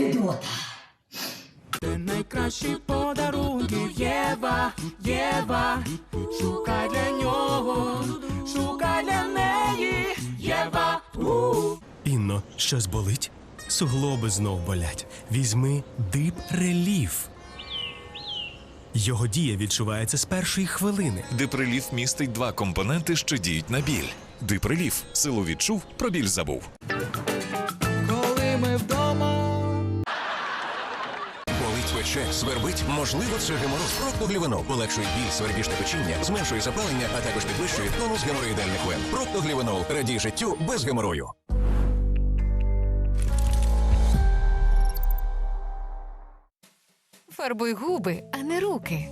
Гидота. Ти найкращі подарунки Єва, Єва, шукай для нього, шукай для неї, Єва. у Інно, щось болить? Суглоби знов болять. Візьми дип реліф. Його дія відчувається з першої хвилини. Диприліф містить два компоненти, що діють на біль. Диприліф силу відчув, про біль забув. Коли ми вдома. Пече, свербить, можливо, це геморроз. Проктоглівенол полегшує біль, свербіжне печіння, зменшує запалення, а також підвищує тонус геморроїдальних вен. Проктоглівенол радій життю без геморою. Фарбуй губи, а не руки.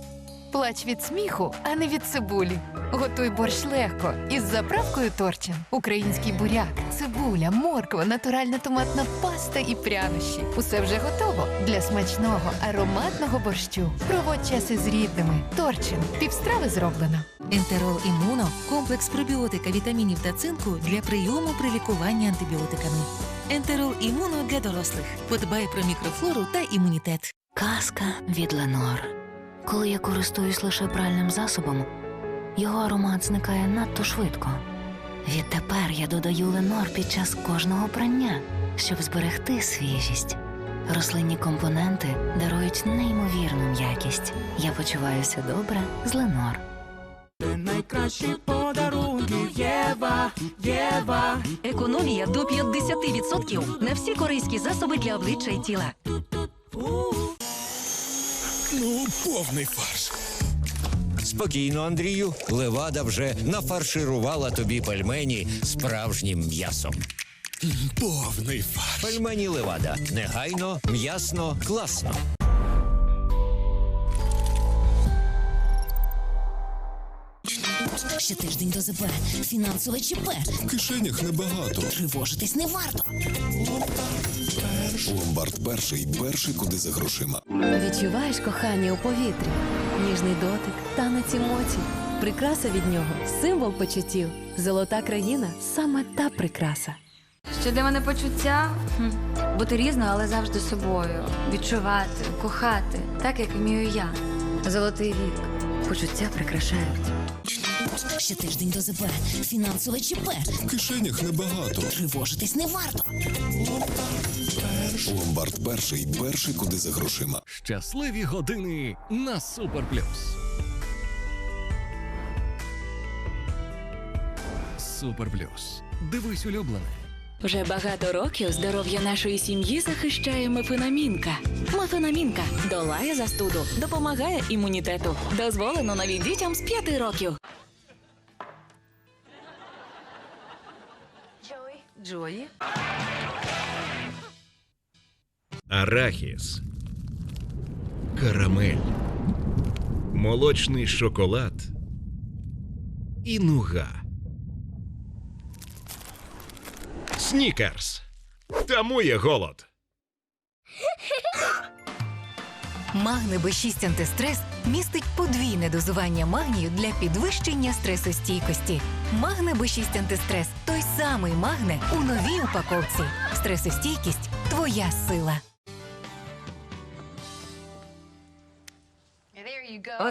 Плач від сміху, а не від цибулі. Готуй борщ легко із заправкою Торчин. Український буряк, цибуля, морква, натуральна томатна паста і прянощі. Усе вже готово для смачного ароматного борщу. Проводь час із рідними. Торчин. Півстрави зроблено. Ентерол імуно комплекс пробіотика, вітамінів та цинку для прийому при лікуванні антибіотиками. Ентерол імуно для дорослих. Подбай про мікрофлору та імунітет. Казка від Ленор. Коли я користуюсь лише пральним засобом, його аромат зникає надто швидко. Відтепер я додаю Ленор під час кожного прання, щоб зберегти свіжість. Рослинні компоненти дарують неймовірну м'якість. Я почуваюся добре з Ленор. Ти найкращі подарунки Єва, Єва. Економія до 50% на всі корейські засоби для обличчя і тіла. Ну, повний фарш. Спокійно, Андрію. Левада вже нафарширувала тобі пельмені справжнім м'ясом. Повний фарш. Пельмені Левада. Негайно, м'ясно, класно. Ще тиждень до ЗП. Фінансове ЧП. В кишенях небагато. Тривожитись не варто. Ломбард перший, перший куди за грошима. Відчуваєш кохання у повітрі, ніжний дотик, танець емоцій. Прикраса від нього символ почуттів. Золота країна саме та прикраса. Що для мене почуття? Хм. Бути різною, але завжди собою. Відчувати, кохати, так як вмію я. Золотий вік. Почуття прикрашають. Ще тиждень до ЗП. Фінансове ЧП. В кишенях небагато. Тривожитись не варто. Ломбард перший, перший куди за грошима. Щасливі години на Супер Плюс. Супер Плюс. Дивись улюблене. Вже багато років здоров'я нашої сім'ї захищає мефенамінка. Мефенамінка долає застуду, допомагає імунітету. Дозволено навіть дітям з 5 років. Джої. Арахіс. Карамель. Молочний шоколад. І нуга. Снікерс. Тамує голод. Магне Б6 антистрес містить подвійне дозування магнію для підвищення стресостійкості. Магне Б6 антистрес той самий магне у новій упаковці. Стресостійкість твоя сила. you go.